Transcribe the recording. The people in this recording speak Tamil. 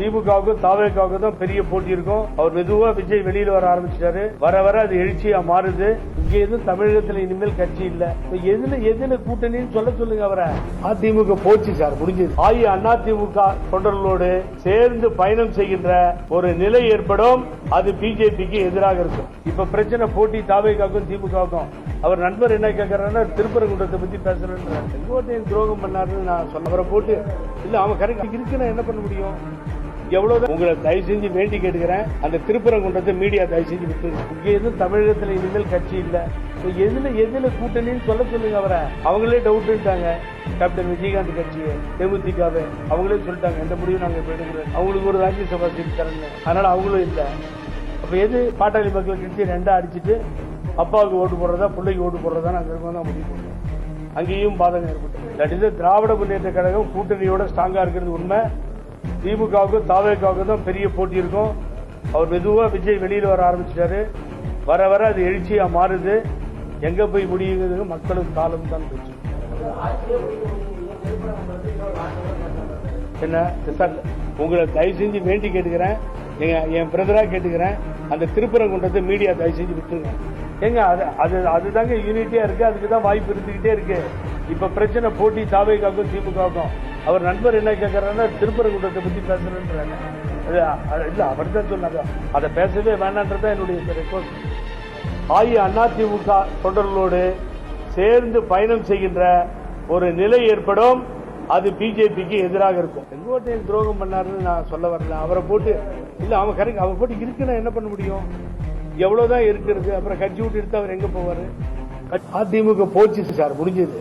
திமுகவுக்கும் தாவேக்காவுக்கும் தான் பெரிய போட்டி இருக்கும். அவர் மெதுவா விஜய் வெளியில வர ஆரம்பிச்சிட்டாரு. வர வர அது எழுச்சியா மாறுது. இங்க எதுவும் தமிழகத்துல இனிமேல் கட்சி இல்ல. எதுல எதுல கூட்டணின்னு சொல்ல சொல்லுங்க அவரை. அதிமுக போச்சு சார் முடிஞ்சது. அண்ணா திமுக தொண்டர்களோடு சேர்ந்து பயணம் செய்கின்ற ஒரு நிலை ஏற்படும். அது பிஜேபிக்கு எதிராக இருக்கும். இப்ப பிரச்சனை போட்டி தாவேக்காவுக்கும் திமுகவுக்கும். அவர் நண்பர் என்ன கேட்கறாருன்னா திருப்பரங்குன்றத்தை பத்தி பேசுறேன் செங்கோட்டையன் துரோகம் பண்ணாருன்னு நான் சொன்னவரை போட்டு இல்ல அவன் கரெக்ட் இருக்குன்னா என்ன பண்ண முடியும்? எவ்வளவு உங்களை தயவு செஞ்சு வேண்டி கேட்டுக்கிறேன். அந்த திருப்பரங்குன்றத்தை மீடியா தயவு செஞ்சு விட்டுருங்க இங்க எதுவும் தமிழகத்துல இனிமேல் கட்சி இல்ல. எதுல எதுல கூட்டணின்னு சொல்ல சொல்லுங்க அவரை. அவங்களே டவுட்டுட்டாங்க கேப்டன் விஜயகாந்த் கட்சி தேமுதிகவே அவங்களே சொல்லிட்டாங்க. எந்த முடிவும் நாங்க எடுக்கிறோம் அவங்களுக்கு ஒரு ராஜ்யசபா சீட் தரணும் அதனால அவங்களும் இல்ல. அப்ப எது பாட்டாளி மக்கள் கட்சி ரெண்டா அடிச்சுட்டு அப்பாவுக்கு ஓட்டு போடுறதா பிள்ளைக்கு ஓட்டு போடுறதா நாங்க இருக்கோம் தான் முடிவு பண்ணுவோம். அங்கேயும் பாதகம் ஏற்பட்டது. தட் இஸ் திராவிட முன்னேற்ற கழகம் கூட்டணியோட ஸ்ட்ராங்கா இருக்கிறது உண்மை. திமுகவுக்கும் தாவேக்காவுக்கும் தான் பெரிய போட்டி இருக்கும். அவர் மெதுவாக விஜய் வெளியில் வர ஆரம்பிச்சிட்டாரு. வர வர அது எழுச்சியாக மாறுது. எங்க போய் முடியுங்கிறது மக்களுக்கு காலம் தான் போச்சு. என்ன? சார் உங்களை தயவு செஞ்சு வேண்டி கேட்டுக்கிறேன். எங்க என் பிரதரா கேட்டுக்கிறேன். அந்த திருப்பரங்குன்றத்தை மீடியா தயவு செஞ்சு விட்டுருங்க. ஏங்க அது அது அதுதாங்க யூனிட்டியா இருக்கு. அதுக்கு தான் வாய்ப்பு இருந்துகிட்டே இருக்கு. இப்ப பிரச்சனை போட்டி தாவேக்காக்கும் திமுகவுக்கும். அவர் நண்பர் என்ன கேட்கறாருன்னா திருப்பரங்குன்றத்தை பத்தி பேசுறேன்றாங்க அது இல்ல அவர் தான் சொன்னாங்க அதை பேசவே வேணான்றதான் என்னுடைய ரெக்வஸ்ட் அஇஅதிமுக தொண்டர்களோடு சேர்ந்து பயணம் செய்கின்ற ஒரு நிலை ஏற்படும். அது பிஜேபிக்கு எதிராக இருக்கும். செங்கோட்டையன் துரோகம் பண்ணாருன்னு நான் சொல்ல வரல. அவரை போட்டு இல்ல அவன் கரெக்ட் அவர் போட்டு இருக்குன்னா என்ன பண்ண முடியும்? எவ்வளவுதான் இருக்கிறது? அப்புறம் கட்சி விட்டு எடுத்து அவர் எங்க போவாரு? அதிமுக போச்சு சார் முடிஞ்சது.